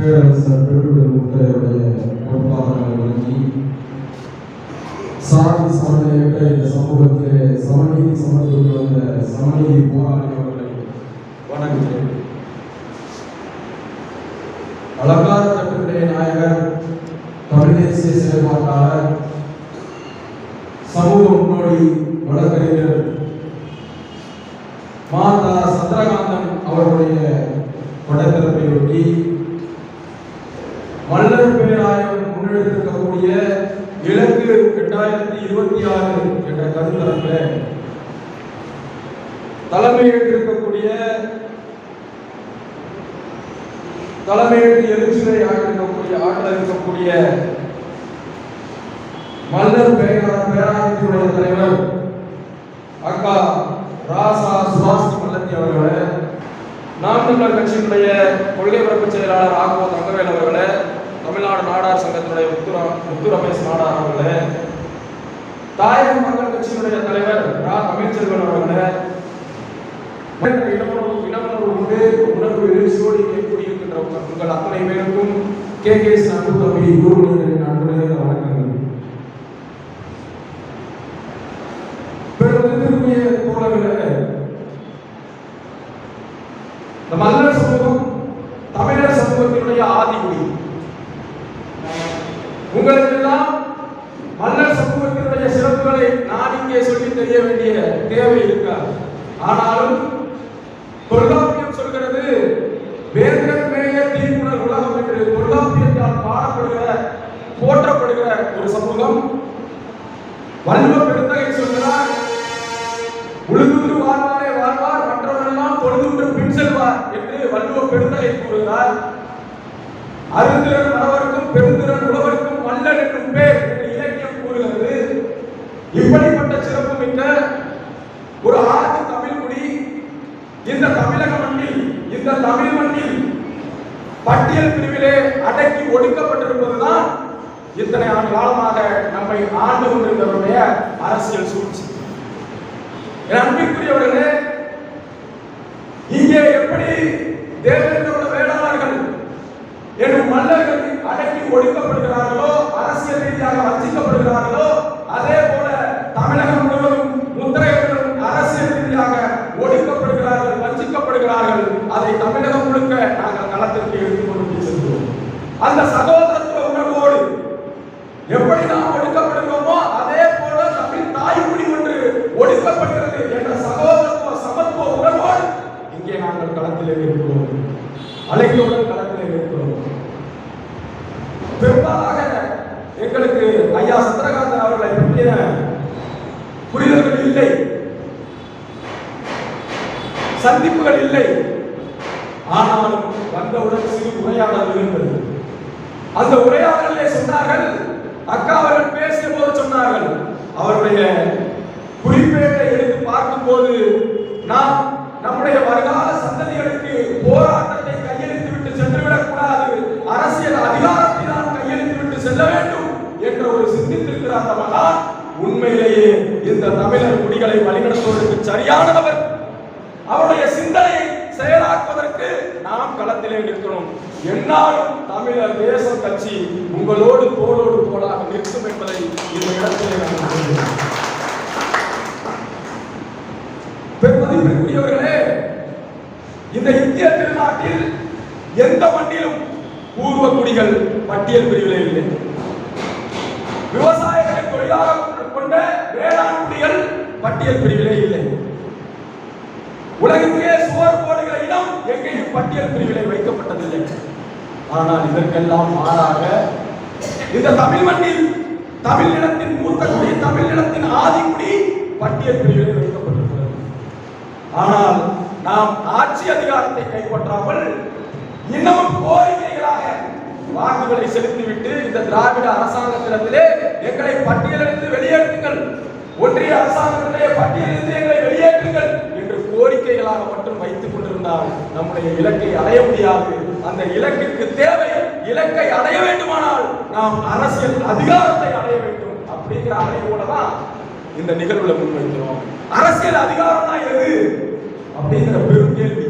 பேரரசர் பெருவுடைய முத்தையுடைய பொறுப்பாளர்களை வழங்கி சாதி இந்த சமூகத்திலே சமநீதி சமத்துவம் வந்த சமநீதி போராடி அவர்களை வணங்குகிறேன் அலங்கார தட்டுடைய நாயகர் தமிழ் தேசிய செயல்பாட்டாளர் சமூக முன்னோடி வழக்கறிஞர் மாதா சந்திரகாந்தன் அவர்களுடைய படத்திறப்பையொட்டி மல்லர் பேராயம் முன்னெடுத்திருக்கக்கூடிய இலக்கு இருபத்தி ஆறு என்ற கருத்தரங்கில் தலைமையேற்றிருக்கக்கூடிய தலைமையேற்று எழுச்சியை ஆற்றிருக்கக்கூடிய ஆற்றல் இருக்கக்கூடிய மல்லர் பேரா பேராயத்தினுடைய தலைவர் அக்கா ராசா சுபாஷ் மல்லத்தி அவர்களே நாம் தமிழர் கட்சியினுடைய கொள்கை பரப்பு செயலாளர் ஆகோ தங்கவேல் அவர்களே தமிழ்நாடு நாடார் சங்கத்தினுடைய முத்து முத்து ரமேஷ் நாடார் அவர்களே தாயக மக்கள் கட்சியினுடைய தலைவர் ரா. தமிழ்ச்செல்வன் அவர்கள உண்டு உணர்வு எழுச்சியோடு இங்கே கூடியிருக்கின்ற உங்கள் அத்தனை பேருக்கும் கே. கே. அன்பு தம்பி குருமணியின் வணக்கங்கள் பெருமதிப்பிற்குரிய தோழர்களே இந்த மல்லர் சமூகம் தமிழர் சமூகத்தினுடைய ஆதிக்குடி உங்களுக்கெல்லாம் மல்லர் சமூகத்தினுடைய சிறப்புகளை நான் இங்கே சொல்லி தெரிய வேண்டிய தேவை இருக்காது ஆனாலும் தொல்காப்பியம் சொல்கிறது வேந்தன் மேய தீர்ப்புணர் உலகம் என்று தொல்காப்பியத்தால் பாடப்படுகிற போற்றப்படுகிற ஒரு சமூகம் வள்ளுவ பெருந்தகை சொல்கிறார் உழுதுண்டு வாழ்வாரே வாழ்வார் மற்றவரெல்லாம் தொழுதுண்டு பின் செல்வார் என்று வள்ளுவ பெருந்தகை கூறுகிறார். அருந்திரன் மறவருக்கும் பெருந்திரன் உழவருக்கும் மல்லன் என்னும் பேர் என்று இலக்கியம் கூறுகிறது. இப்படிப்பட்ட சிறப்பு மிக்க ஒரு ஆதி தமிழ் குடி இந்த தமிழக மண்ணில் இந்த தமிழ் மண்ணில் பட்டியல் பிரிவிலே அடக்கி ஒடுக்கப்பட்டிருப்பதுதான் இத்தனை ஆண்டு காலமாக நம்மை ஆண்டு கொண்டிருந்தவருடைய அரசியல் சூழ்ச்சி. என் அன்பிற்குரியவர்களே இங்கே எப்படி தேவன் வேளாளர்கள் என்னும் மல்லர்கள் அடக்கி ஒடுக்கப்படுகிறார்களோ அரசியல் ரீதியாக வஞ்சிக்கப்படுகிறார்களோ அதே போல தமிழகம் முழுவதும் முத்திரையர்களும் அரசியல் ரீதியாக ஒடுக்கப்படுகிறார்கள் வஞ்சிக்கப்படுகிறார்கள் அதை தமிழகம் முழுக்க நாங்கள் களத்திற்கு எடுத்துக் கொண்டு செல்கிறோம் அந்த சகோதரத்துவ உணர்வோடு எப்படி நாம் ஒடுக்கப்படுகிறோமோ அதே போல தமிழ் தாய்மொழி ஒன்று ஒடுக்கப்படுகிறது என்ற சகோதரத்துவ சமத்துவ உணர்வோடு இங்கே நாங்கள் களத்திலே அழகியோட அழைக்கிறோம் இருக்கிறோம் பெரும்பாலாக எங்களுக்கு ஐயா சந்திரகாந்தன் அவர்களை பற்றிய புரிதல்கள் இல்லை. சந்திப்புகள் இல்லை. ஆனாலும் வந்தவுடன் சிறு உரையாடல் இருந்தது. அந்த உரையாடலே சொன்னார்கள் அக்கா அவர்கள் பேசிய போது சொன்னார்கள் அவருடைய குறிப்பேட்டை எடுத்து பார்க்கும்போது நாம் நம்முடைய வருங்கால சந்ததிகளுக்கு போராட்டத்தை கையெழுத்து விட்டு சென்றுவிடக் கூடாது. அரசியல் அதிகாரத்தை நாம் கையெழுத்து விட்டு செல்ல வேண்டும் என்ற ஒரு சிந்தித்திருக்கிற அந்த மகான் உண்மையிலேயே இந்த தமிழர் குடிகளை வழிநடத்துவதற்கு சரியானவர். அவருடைய சிந்தனையை செயலாக்குவதற்கு நாம் களத்திலே நிற்கிறோம் என்னாலும் தமிழர் தேசம் கட்சி உங்களோடு தோளோடு தோளாக நிற்கும் என்பதை இந்த இடத்திலே நான் பெருமதிப்பிற்குரியவர்களே இந்த இந்திய திருநாட்டில் எந்த மண்ணிலும் பூர்வ குடிகள் பட்டியல் பிரிவிலே இல்லை. விவசாயிகளை தொழிலாளர் கொண்ட வேளாண் குடிகள் பட்டியல் பிரிவிலே இல்லை. உலகத்திலே சுவர் போடுகிற இடம் எங்கேயும் பட்டியல் பிரிவிலே வைக்கப்பட்டதில்லை. ஆனால் இதற்கெல்லாம் மாறாக இந்த தமிழ் மண்ணில் தமிழ் இனத்தின் மூத்த குடி தமிழ் ஆதிக்குடி பட்டியல் பிரிவிலே வைக்கப்பட்டிருக்கிறது. ஆனால் நாம் ஆட்சி அதிகாரத்தை கைப்பற்றாமல் இன்னமும் கோரிக்கைகளாக வாக்குகளை செலுத்திவிட்டு இந்த திராவிட அரசாங்கத்திடத்திலே எங்களை பட்டியலிருந்து வெளியேற்றுங்கள். ஒன்றிய அரசாங்கத்திலே பட்டியலிருந்து எங்களை வெளியேற்றுங்கள் என்று கோரிக்கைகளாக மட்டும் வைத்துக் கொண்டிருந்தால் நம்முடைய இலக்கை அடைய முடியாது. அந்த இலக்கிற்கு தேவை இலக்கை அடைய வேண்டுமானால் நாம் அரசியல் அதிகாரத்தை அடைய வேண்டும் அப்படிங்கிற அறையோட தான் இந்த நிகழ்வுல முன்வைக்கிறோம். அரசியல் அதிகாரம்னா எது? அப்படிங்கிற பெரும் கேள்வி.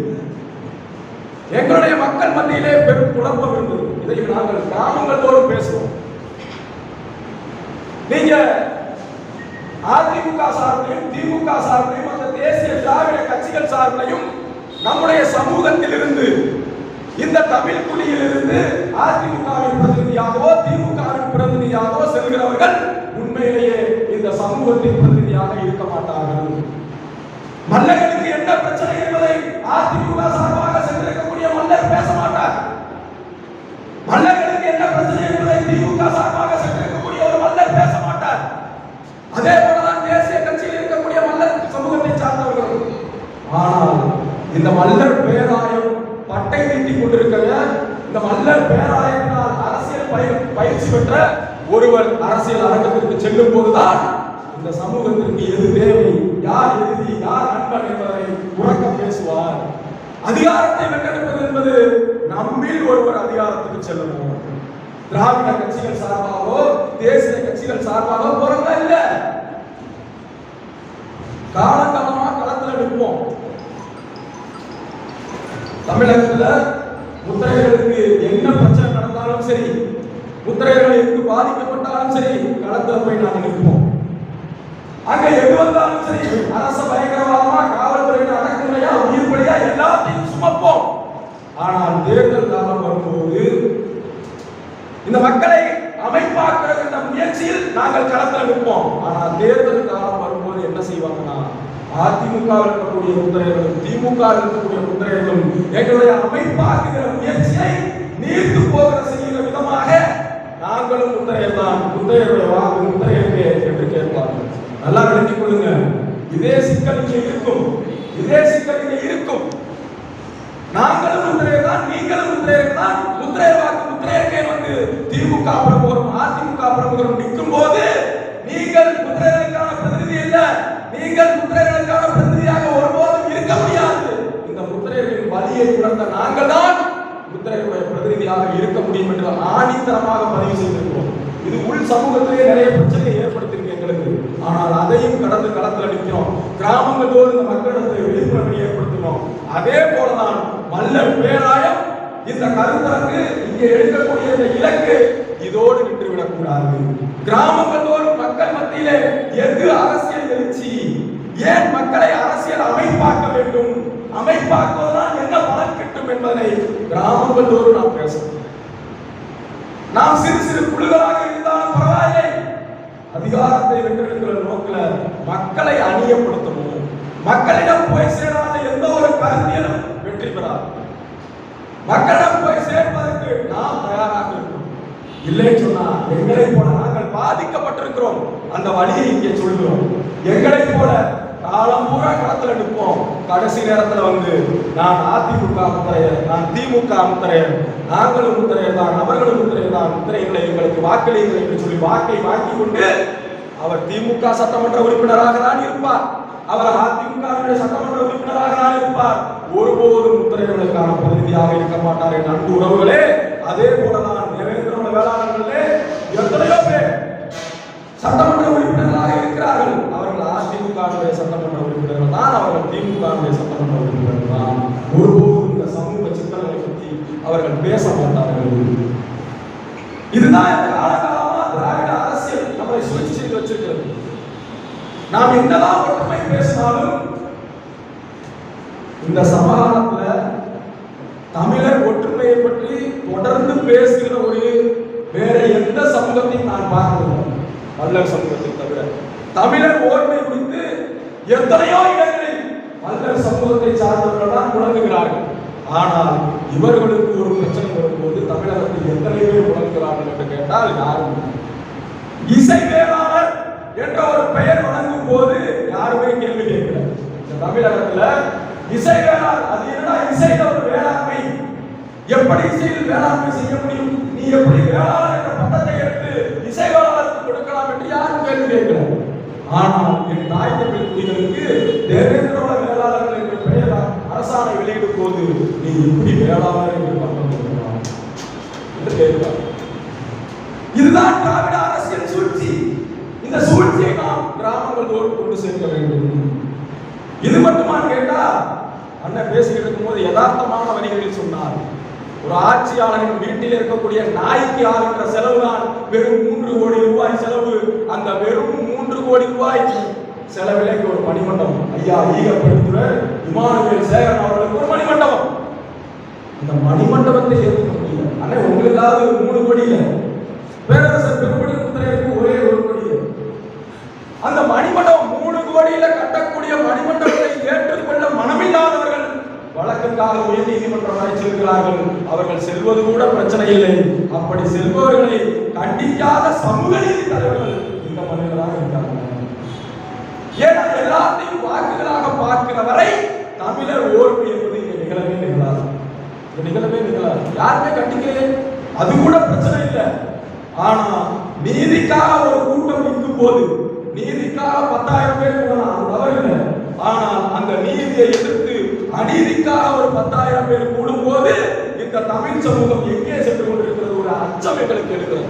எங்களுடைய மக்கள் மத்தியிலே பெரும் குழப்பம் இருந்தது இதையும் நாங்கள் கிராமங்கள் தோறும் பேசுவோம். நீங்க அதிமுக சார்பிலையும் திமுக சார்பிலையும் அந்த தேசிய திராவிட கட்சிகள் சார்பிலையும் நம்முடைய சமூகத்தில் இருந்து இந்த தமிழ் குடியில் இருந்து அதிமுகவின் பிரதிநிதியாகவோ திமுகவின் பிரதிநிதியாகவோ செல்கிறவர்கள் உண்மையிலேயே இந்த சமூகத்தின் பிரதிநிதியாக இருக்க மாட்டார்கள். மல்லர்களுக்கு அதிமுக சார்பாக சென்றிருக்கக்கூடிய மல்லர் பேச மாட்டார். மல்லர்களுக்கு என்ன பிரச்சனை என்பதை திமுக சார்பாக சென்றிருக்கக்கூடிய ஒரு மல்லர் பேச மாட்டார். அதே போலதான் தேசிய கட்சியில் இருக்கக்கூடிய மல்லர் சமூகத்தை சார்ந்தவர்கள். ஆனால் இந்த மல்லர் பேராயம் பட்டை நீட்டிக் கொண்டிருக்கிற இந்த மல்லர் பேராயத்தினால் அரசியல் பயிற்சி பெற்ற ஒருவர் அரசியல் அரங்கத்திற்கு செல்லும் போதுதான் இந்த சமூகத்திற்கு எது தேவை? யார் எதிரி யார் நண்பன் என்பதை உறக்க பேசுவார். அதிகாரத்தை வென்றெடுப்பது என்பது நம்மில் ஒருவர் அதிகாரத்துக்கு செல்லணும். திராவிட கட்சிகள் சார்பாகவோ தேசிய கட்சிகள் சார்பாகவோ போறதா இல்ல. காலகாலமா களத்துல நிற்போம். தமிழகத்துல முத்திரைகளுக்கு என்ன பிரச்சனை நடந்தாலும் சரி முத்திரைகளுக்கு பாதிக்கப்பட்டாலும் சரி களத்துல போய் நாங்கள் நிற்போம். அங்க எது வந்தாலும் சரி. அரச பயங்கரவாதமா காவல்துறையின் அடக்குமுறையா உயிர்பலியா எல்லாத்தையும் சுமப்போம். ஆனால் தேர்தல் காலம் வரும்போது இந்த மக்களை அமைப்பாக்குற முயற்சியில் நாங்கள் களத்தில் நிற்போம். ஆனால் தேர்தல் காலம் வரும்போது என்ன செய்வாங்கன்னா அதிமுக இருக்கக்கூடிய முத்திரைகளும் திமுக இருக்கக்கூடிய முத்திரைகளும் எங்களுடைய அமைப்பாக்குகிற முயற்சியை நீர்த்து போகிற செய்கிற விதமாக நாங்களும் முத்திரையர் தான் முத்திரையருடைய வாக்கு என்று கேட்பார்கள். நல்லா விளங்கிக் கொள்ளுங்க. இதே சிக்கல் இங்கே இருக்கும். இதே சிக்கல் இங்கே இருக்கும். நாங்களும் முத்திரையர் தான் நீங்களும் முத்திரையர் தான் முத்திரையர் வாக்கு முத்திரையர்க்கே வந்து திமுக பிரமுகரும் அதிமுக பிரமுகரும் நிற்கும் போது நீங்கள் முத்திரையர்களுக்கான பிரதிநிதி இல்ல. நீங்கள் முத்திரையர்களுக்கான பிரதிநிதியாக ஒருபோதும் இருக்க முடியாது. இந்த முத்திரையர்களின் வழியை உணர்ந்த நாங்கள் தான் முத்திரையருடைய பிரதிநிதியாக இருக்க முடியும் என்று ஆணித்தரமாக பதிவு செய்திருக்கிறோம். இது உள் சமூகத்திலே நிறைய பிரச்சனையை ஏற்படுத்தும் ஆனால் அதையும் கடந்து களத்தில் நிற்கிறோம் கிராமங்கள் தோறும் இந்த மக்களிடத்தை விழிப்புணர்வை ஏற்படுத்தினோம் அதே போலதான் மல்லர் பேராயம் இந்த கருத்தரங்கு இங்கே எடுக்கக்கூடிய இந்த இலக்கு இதோடு நின்றுவிடக் கூடாது கிராமங்கள் தோறும் மக்கள் மத்தியிலே எது அரசியல் எழுச்சி? ஏன் மக்களை அரசியல் அமைப்பாக்க வேண்டும்? அமைப்பாக்குவதால் என்ன பலன் கிட்டும் என்பதை கிராமங்கள் தோறும் நாம் பேசணும் நாம் சிறு சிறு குழுக்களாக அதிகாரத்தை வென்றெடுக்கிற நோக்கில் மக்களை அணியப்படுத்தணும் மக்களிடம் போய் சேராத எந்த ஒரு கருத்தியலும் வெற்றி பெறாது. மக்களிடம் போய் சேர்ப்பதற்கு நாம் தயாராக இருக்கணும். இல்லை சொன்னா எங்களை போல நாங்கள் பாதிக்கப்பட்டிருக்கிறோம். அந்த வழியை இங்கே சொல்கிறோம். எங்களை போல காலம் பூரா களத்துல நிற்போம் கடைசி நேரத்துல வந்து நான் அதிமுக முத்திரையர் நான் திமுக முத்திரையர் நாங்களும் முத்திரையர் தான் அவர்களும் முத்திரையர் தான் முத்திரைகளை எங்களுக்கு வாக்களியுங்கள் என்று சொல்லி வாக்கை வாங்கி கொண்டு அவர் திமுக சட்டமன்ற உறுப்பினராக தான் இருப்பார். அவர் அதிமுக சட்டமன்ற உறுப்பினராக தான் இருப்பார். ஒருபோதும் முத்திரைகளுக்கான பிரதிநிதியாக இருக்க மாட்டார் என் அன்பு உறவுகளே. அதே போலதான் நிறைவேற்ற வேளாளர்களே எத்தனையோ பேர் சட்டமன்ற திமுகவுடைய சட்டமன்ற உறுப்பினர்கள் தான் அவர்கள் திமுகவுடைய சட்டமன்ற உறுப்பினர்கள் தான். ஒருபோதும் இந்த சமூக சிக்கல்களை பற்றி அவர்கள் பேச மாட்டார்கள். இதுதான் காலகாலமா திராவிட அரசியல் நம்மளை சூழ்ச்சி செய்து வச்சிருக்கிறது. நாம் என்னதான் ஒற்றுமை பேசினாலும் இந்த சமாதானத்துல தமிழர் ஒற்றுமையை பற்றி தொடர்ந்து பேசுகிற ஒரு வேற எந்த சமூகத்தையும் நான் பார்க்கவில்லை. மல்லர் சமூகத்தை தவிர தமிழர் ஓர்மை எத்தனையோ இடங்களில் நல்ல சமூகத்தை சார்ந்தவர்கள் தான் முழங்குகிறார்கள். ஆனால் இவர்களுக்கு ஒரு பிரச்சனை வரும்போது தமிழகத்தில் எத்தனை பேர் முழங்குகிறார்கள் என்று கேட்டால் யாரும் இசை வேளாளர் என்ற ஒரு பெயர் வழங்கும் போது யாருமே கேள்வி கேட்கல. இந்த தமிழகத்துல இசை வேளாண் அது என்னடா இசையில ஒரு வேளாண்மை. எப்படி இசையில் வேளாண்மை செய்ய முடியும்? நீ எப்படி வேளாளர் என்ற பட்டத்தை எடுத்து இசை வேளாளருக்கு கொடுக்கலாம் என்று யாரும் கேள்வி கேட்கிறார் ஆனால் என் தாய் தமிழ் குடிகளுக்கு தேவேந்திரோட வேளாளர்கள் என்ற பெயர் அரசாணை வெளியிடும் போது நீ எப்படி வேளாளர் என்று பட்டம் என்று இதுதான் திராவிட அரசியல் சூழ்ச்சி. இந்த சூழ்ச்சியை நாம் கிராமங்கள் தோறும் கொண்டு சேர்க்க வேண்டும். இது மட்டுமா கேட்டா அண்ணன் பேசிக்கிட்டு இருக்கும்போது யதார்த்தமான வரிகளில் சொன்னார். ஒரு ஆட்சியாளரின் வீட்டில் இருக்கக்கூடிய நாய்க்கு ஆகின்ற செலவு தான் வெறும் மூன்று கோடி ரூபாய் செலவு அந்த வெறும் மூன்று கோடி ரூபாய் செலவிலே ஒரு மணிமண்டபம். ஐயா ஈகப்படுத்துற இமானுவேல் சேகரன் அவர்களுக்கு ஒரு மணிமண்டபம். இந்த மணிமண்டபத்தை ஏற்றுக்க முடியல ஆனா உங்களுக்காவது ஒரு மூணு கோடி இல்ல பேரரசர் பெரும்படி முத்திரையருக்கு ஒரே ஒரு கோடி அந்த மணிமண்டபம் மூணு கோடியில கட்டக்கூடிய மணிமண்டபத்தை ஏற்றுக்கொள்ள மனமில்லாதவர்கள் வழக்குக்காக உயர் நீதிமன்றம் அழைச்சிருக்கிறார்கள் அவர்கள் செல்வது கூட பிரச்சனை இல்லை. அப்படி செல்பவர்களை கண்டிக்காத சமூக நீதி தலைவர்கள் இந்த மனிதராக இருக்காங்க ஏன்னா எல்லாத்தையும் வாக்குகளாக பார்க்கிற வரை தமிழர் ஓர்வு என்பது இங்க நிகழவே நிகழாது. இங்க நிகழவே நிகழாது. யாருமே கண்டிக்கலையே. அது கூட பிரச்சனை இல்லை. ஆனா நீதிக்காக ஒரு கூட்டம் நிற்கும் போது நீதிக்காக பத்தாயிரம் பேர் கூடலாம் தவறு இல்லை. ஆனால் அந்த நீதியை எதிர்த்து அநீதிக்காக ஒரு பத்தாயிரம் பேர் கூடும் போது இந்த தமிழ் சமூகம் எங்கே சென்று கொண்டிருக்கிறது? ஒரு அச்சம் எங்களுக்கு எடுக்கிறது.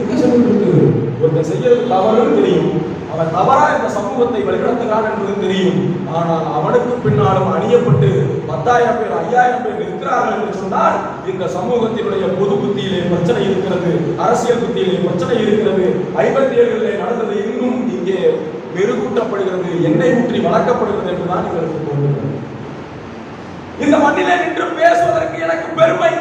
எங்க சென்று கொண்டிருக்கிறது? ஒருத்தர் செய்யறது தவறுன்னு தெரியும். அவன் தவறா இந்த சமூகத்தை வழிநடத்துகிறான் என்பது தெரியும். ஆனால் அவனுக்கு பின்னாலும் அணியப்பட்டு பத்தாயிரம் பேர் ஐயாயிரம் பேர் இருக்கிறார்கள் என்று சொன்னால் இந்த சமூகத்தினுடைய பொது புத்தியிலே பிரச்சனை இருக்கிறது அரசியல் புத்தியிலே பிரச்சனை இருக்கிறது. ஐம்பத்தி ஏழுகளிலே நடந்தது இன்னும் இங்கே மெருகூட்டப்படுகிறது எண்ணெய் ஊற்றி வளர்க்கப்படுகிறது என்றுதான் இவருக்கு தோன்றுகிறது இந்த மண்ணிலே நின்று பேசுவதற்கு எனக்கு பெருமை.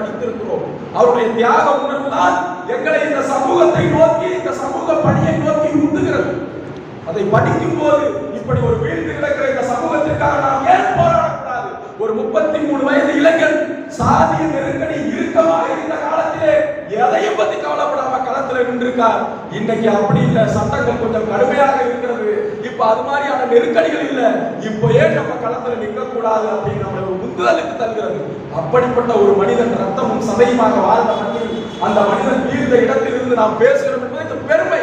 படித்திருக்கிறோம் அவருடைய தியாக உணர்வுதான் எங்களை இந்த சமூகத்தை நோக்கி இந்த சமூக பணியை நோக்கி உந்துகிறது. அதை படிக்கும் போது இப்படி ஒரு வீழ்ந்து கிடக்கிற இந்த சமூகத்திற்காக நாம் ஏன் போராடக்கூடாது? ஒரு முப்பத்தி மூணு வயது இளைஞன் சாதிய நெருக்கடி இறுக்கமாக இருந்த காலத்திலே எதையும் பத்தி கவலைப்படாம களத்துல நின்றிருக்கார். இன்னைக்கு அப்படி இல்ல சட்டங்கள் கொஞ்சம் கடுமையாக இருக்கு. இப்ப அது மாதிரியான நெருக்கடிகள் இல்ல. இப்போ ஏன் நம்ம களத்துல நிற்க கூடாது அப்படின்னு நம்ம ஒரு உந்துதலுக்கு தருகிறது அப்படிப்பட்ட ஒரு மனிதன் ரத்தமும் சதையுமாக வாழ்ந்த மண்ணில் அந்த மனிதன் வீழ்ந்த இடத்திலிருந்து நாம் பேசுகிறோம் என்பது பெருமை.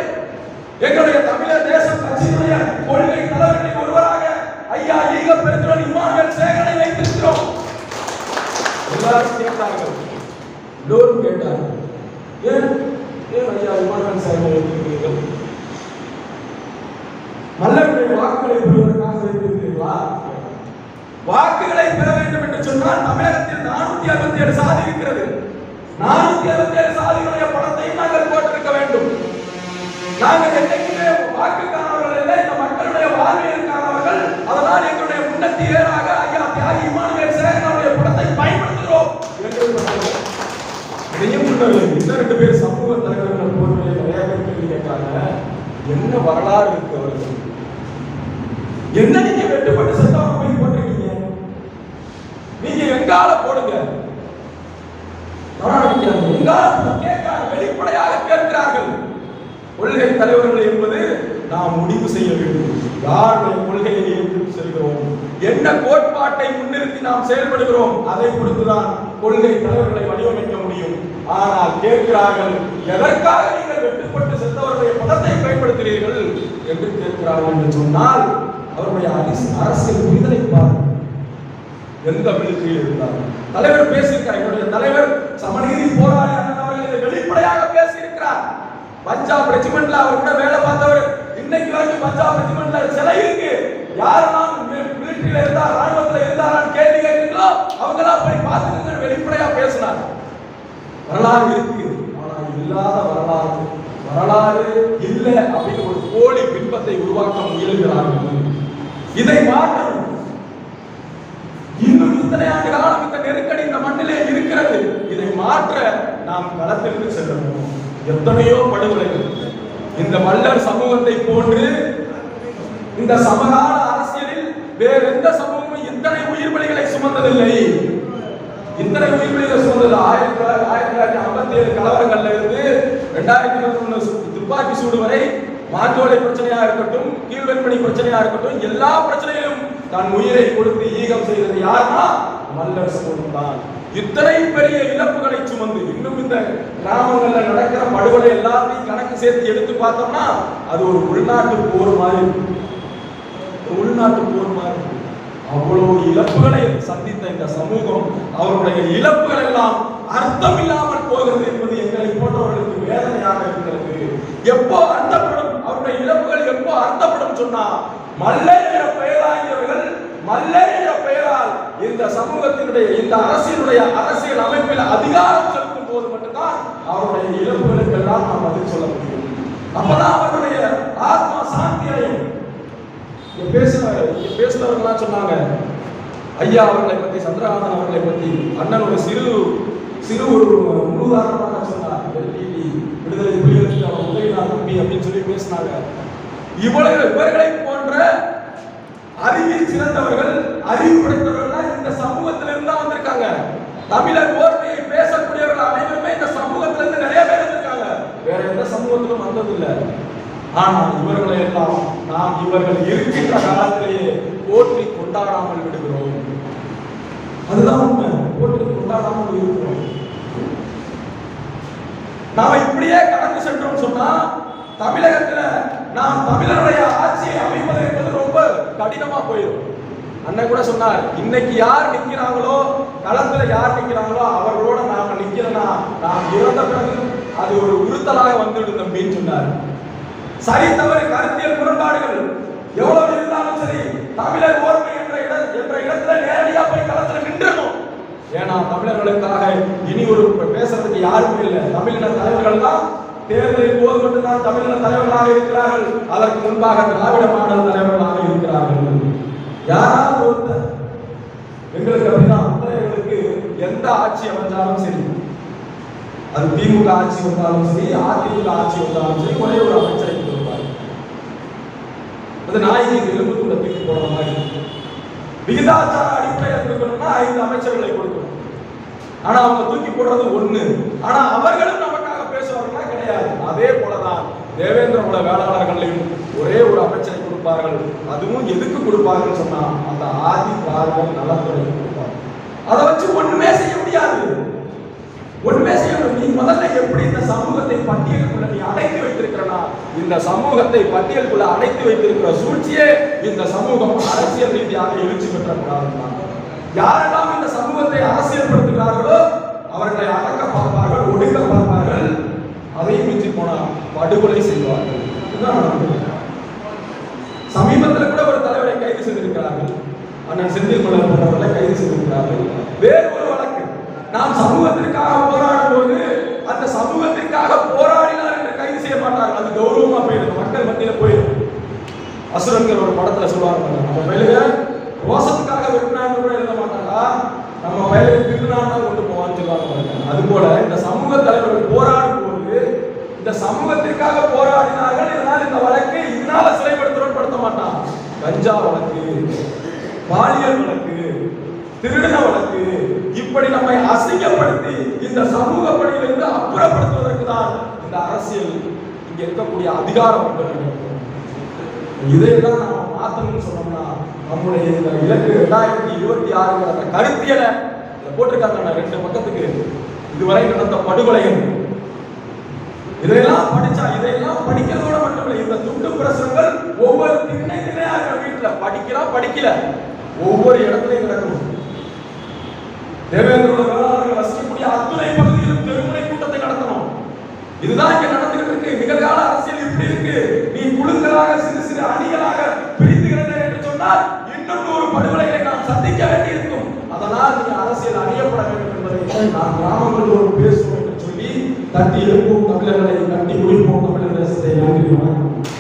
எங்களுடைய தமிழர் தேசம் கட்சியினுடைய கொள்கை தலைவர்களில் ஒருவராக ஐயா ஈக பெருந்தோன் இமானுவேல் சேகரை வைத்திருக்கிறோம். எல்லாரும் கேட்டார்கள். எல்லோரும் கேட்டார்கள். ஏன்? ஏன் ஐயா இமானுவேல் சேகரை வைத்திருக்கிறீர்கள்? வாக்குகளை பெறுவதற்காக வைத்திருக்கிறீர்களா? வாக்குகளை பெற வேண்டும் என்று சொன்னால் தமிழகத்தில் நானூத்தி அறுபத்தி ஏழு சாதி இருக்கிறது. நானூத்தி அறுபத்தி ஏழு சாதிகளுடைய படத்தை நாங்கள் போட்டிருக்க வேண்டும். நாங்கள் என்றைக்குமே வாக்குக்கானவர்கள் இல்லை. இந்த மக்களுடைய வாழ்வியலுக்கானவர்கள் அதனால் எங்களுடைய முன்னத்தி ஏறாக ஐயா தியாகி இமானுவேல் சேகரனுடைய படத்தை பயன்படுத்துகிறோம். இதையும் இன்னும் ரெண்டு பேர் சமூக தலைவர்கள் போர்வையை நிறைய பேர் கேள்வி கேட்டாங்க. என்ன வரலாறு இருக்கு அவருக்கு? என்ன நீங்க வெட்டுப்பட்டு செத்தவங்க போய் போட்டிருக்கீங்க? நீங்க எங்கால போடுங்க? வெளிப்படையாக கேட்கிறார்கள். கொள்கை தலைவர்கள் என்பது நாம் முடிவு செய்ய வேண்டும். யாருடைய கொள்கையை ஏற்று செல்கிறோம்? என்ன கோட்பாட்டை முன்னிறுத்தி நாம் செயல்படுகிறோம்? அதை பொறுத்துதான் கொள்கை தலைவர்களை வடிவமைக்க முடியும். ஆனால் கேட்கிறார்கள் எதற்காக நீங்கள் வெட்டுப்பட்டு செத்தவருடைய படத்தை பயன்படுத்துகிறீர்கள்? என்று கேட்கிறார்கள் என்று சொன்னால் அவருடைய அரசு- அரசியல் புரிதலை பாருங்கள் எந்த மிலிட்டரியில் இருந்தார் தலைவர் பேசியிருக்கார் என்னுடைய தலைவர் சமநீதி போராளி அண்ணன் வெளிப்படையாக பேசியிருக்கிறார். பஞ்சாப் ரெஜிமெண்ட்ல அவர் கூட வேலை பார்த்தவர் இன்னைக்கு வரைக்கும் பஞ்சாப் ரெஜிமெண்ட்ல சிலை இருக்கு. யாரெல்லாம் மிலிட்டரியில இருந்தா ராணுவத்துல இருந்தாரான்னு கேள்வி கேட்கிறீங்களோ அவங்க எல்லாம் போய் பார்த்துட்டு வெளிப்படையா பேசினார். வரலாறு இருக்கு. ஆனா இல்லாத வரலாறு வரலாறு இல்லை அப்படின்னு ஒரு போலி பின்பத்தை உருவாக்க முயல்கிறார்கள். இதை மாற்றும். இன்னும் இத்தனை ஆண்டு காலம் இந்த நெருக்கடி இந்த மண்ணிலே இருக்கிறது. இதை மாற்ற நாம் களத்திற்கு செல்லணும். எத்தனையோ படுகொலைகள். இந்த மல்லர் சமூகத்தை போன்று இந்த சமகால அரசியலில் வேறு எந்த சமூகமும் இத்தனை உயிர் பலிகளை சுமந்ததில்லை. இத்தனை உயிர் பலிகளை சுமந்தது ஆயிரத்தி தொள்ளாயிரத்தி ஆயிரத்தி தொள்ளாயிரத்தி ஐம்பத்தி ஏழு கலவரங்கள்ல இருந்து ரெண்டாயிரத்தி இருபத்தி ஒண்ணு துப்பாக்கி சூடு வரை மாஞ்சோலை பிரச்சனையா இருக்கட்டும் கீழ்வெண்மணி பிரச்சனையா இருக்கட்டும் எல்லா பிரச்சனையிலும் தன் உயிரை கொடுத்து ஈகம் செய்தது யாருன்னா மல்லர் சமூகம் தான் இத்தனை பெரிய இழப்புகளை சுமந்து இன்னும் இந்த கிராமங்கள்ல நடக்கிற படுகொலை எல்லாத்தையும் கணக்கு சேர்த்து எடுத்து பார்த்தோம்னா அது ஒரு உள்நாட்டு போர் மாதிரி உள்நாட்டு போர் மாதிரி அவ்வளவு இழப்புகளை சந்தித்த இந்த சமூகம் அவருடைய இழப்புகள் எல்லாம் அர்த்தம் இல்லாமல் போகிறது என்பது எங்களை போன்றவர்களுக்கு வேதனையாக இருக்கிறது. எப்போ அர்த்தப்படும் அவருடைய சொன்னா மல்லை என்ற மல்லை என்ற பெயரால் இந்த சமூகத்தினுடைய இந்த அரசியலுடைய அரசியல் அமைப்பில் அதிகாரம் செலுத்தும் போது மட்டும்தான் அவருடைய இழப்புகளுக்கெல்லாம் நாம் பதில் சொல்ல முடியும். அப்பதான் அவருடைய ஆத்மா சாந்தி அடையும். இங்க பேசின பேசினவர்கள்லாம் சொன்னாங்க ஐயா அவர்களை பத்தி சந்திரகாந்தன் அவர்களை பத்தி அண்ணன் ஒரு சிறு சிறு ஒரு முன்னுதாரணமாக சொன்னார். விடுதலை புலிகளுக்கு அவர் உதவினார் தம்பி அப்படின்னு சொல்லி பேசினாங்க. இவ்வளவு இவர்களை போன்ற அறிவில் சிறந்தவர்கள் அறிவு படைத்தவர்கள் இந்த சமூகத்திலிருந்து தான் வந்திருக்காங்க. தமிழர் ஓர்மையை பேசக்கூடியவர்கள் அனைவருமே இந்த சமூகத்திலிருந்து நிறைய பேர் இருந்திருக்காங்க வேற எந்த சமூகத்திலும் வந்ததில்லை. ஆனால் இவர்களை எல்லாம் நாம் இவர்கள் இருக்கின்ற காலத்திலேயே போற்றி கொண்டாடாமல் விடுகிறோம். அதுதான் உண்மை. போற்றி கொண்டாடாமல் இருக்கிறோம் நாம் இப்படியே கடந்து சென்றோம் சொன்னா தமிழகத்துல நாம் தமிழருடைய ஆட்சியை அமைப்பது என்பது ரொம்ப கடினமா போயிடும். அண்ணன் கூட சொன்னார் இன்னைக்கு யார் நிற்கிறாங்களோ களத்துல யார் நிற்கிறாங்களோ அவர்களோட நாம நிக்கிறோம்னா நாம் இறந்த பிறகு அது ஒரு உறுத்தலாக வந்துவிடும் அப்படின்னு சொன்னார். சரி தவறு கருத்தியல் முரண்பாடுகள். எவ்வளவு இருந்தாலும் சரி தமிழர் ஓர்மை என்ற இடம் என்ற இடத்துல நேரடியா போய் களத்துல நின்றணும் ஏன்னா தமிழர்களுக்காக இனி ஒரு பேசுறதுக்கு யாருமே இல்லை. தமிழின தலைவர்கள் தான் தேர்தலின் போது மட்டும்தான் தமிழின தலைவர்களாக இருக்கிறார்கள். அதற்கு முன்பாக திராவிட மாடல் தலைவர்களாக இருக்கிறார்கள். யாராவது ஒருத்தர் எங்களுக்கு அப்படின்னா எந்த ஆட்சி அமைஞ்சாலும் சரி அது திமுக ஆட்சி வந்தாலும் சரி அதிமுக ஆட்சி வந்தாலும் சரி ஒரே ஒரு அமைச்சரை கொடுப்பார். அது நாய்க்கு எலும்பு கூட தூக்கி போடுற மாதிரி. விகிதாச்சார அடிப்படையில் கொடுக்கணும்னா ஐந்து அமைச்சர்களை கொடுக்கணும். ஆனா அவங்க தூக்கி போடுறது ஒண்ணு. ஆனா அவர்களும் போலதான் தேவேந்திர குல வேளாளர்களையும் ஒரே ஒரு அமைச்சரை கொடுப்பார்கள். அதுவும் எதுக்கு கொடுப்பார்கள் சொன்னா அந்த ஆதி பார்வை நலத்துறைக்கு கொடுப்பாங்க அதை வச்சு ஒண்ணுமே செய்ய முடியாது. ஒண்ணுமே செய்ய நீ முதல்ல எப்படி இந்த சமூகத்தை பட்டியலுக்குள்ள நீ அடைத்து வைத்திருக்கிறனா? இந்த சமூகத்தை பட்டியலுக்குள்ள அடைத்து வைத்திருக்கிற சூழ்ச்சியே இந்த சமூகம் அரசியல் ரீதியாக எழுச்சி பெற்றக்கூடாதுன்னா யாரெல்லாம் இந்த சமூகத்தை அரசியல்படுத்துகிறார்களோ அவர்களை அடக்க பார்ப்பார்கள் ஒடுக்க பார்ப்பார்கள் அதையும் மிஞ்சி போனால் படுகொலை செய்வார்கள். இதுதான் சமீபத்தில் கூட ஒரு தலைவரை கைது செய்திருக்கிறார்கள். அண்ணன் செந்தில் மலர் போன்றவர்களை கைது செய்திருக்கிறார்கள். வேறு ஒரு வழக்கு. நாம் சமூகத்திற்காக போராடும் போது அந்த சமூகத்திற்காக போராடினார் என்று கைது செய்ய மாட்டார்கள் அது கௌரவமா போயிடும் மக்கள் மத்தியில போயிடும் அசுரன்கிற ஒரு படத்துல சொல்லுவாங்க நம்ம பயிலுக ரோசத்துக்காக வெட்டினான்னு கூட எழுத மாட்டாங்களா நம்ம பயிலுக திருநாள் கொண்டு போவான்னு சொல்லுவாங்க அது போல இந்த சமூக தலைவர்கள் போராடும் போது இந்த சமூகத்திற்காக போராடினார்கள். இதனால் இந்த வழக்கு இதனால சிறைப்படுத்துறோம் படுத்த மாட்டான். கஞ்சா வழக்கு பாலியல் வழக்கு திருடின வழக்கு இப்படி நம்மை அசிங்கப்படுத்தி இந்த சமூக பணியிலிருந்து அப்புறப்படுத்துவதற்கு தான் இந்த அரசியல் இங்க இருக்கக்கூடிய அதிகாரம் வர்க்கம் இதையெல்லாம் நம்ம மாத்தணும்னு சொன்னோம்னா நம்முடைய இந்த இலக்கு ரெண்டாயிரத்தி இருபத்தி ஆறுங்கிற அந்த கருத்தியலை போட்டிருக்காங்க ரெண்டு பக்கத்துக்கு. இதுவரை நடந்த படுகொலைகள் இதையெல்லாம் படிச்சா இதையெல்லாம் படிக்கிறதோட மட்டும் இல்லை இந்த துண்டு பிரசுரங்கள் ஒவ்வொரு திண்ணை திண்ணையா வீட்டுல. படிக்கிறா படிக்கல. ஒவ்வொரு இடத்துலயும் கிடக்கும் தேவேந்திரோட வேளாளர்கள் வசிக்கக்கூடிய அத்துணை பகுதியிலும் தெருமுனை கூட்டத்தை நடத்தணும். இதுதான் இங்க நடந்துகிட்டு இருக்கு. நிகழ்கால அரசியல் இப்படி இருக்கு. நீ குழுக்களாக சிறு சிறு அணிகளாக பிரிந்துகிறது என்று சொன்னால் இன்னொன்று ஒரு படுகொலைகளை நாம் சந்திக்க வேண்டியிருக்கும். அதனால் நீ அரசியல் அறியப்பட வேண்டும் என்பதை நான் கிராமங்கள் ஒரு பேசுவோம் என்று சொல்லி தட்டி எழுப்போம் தமிழர்களை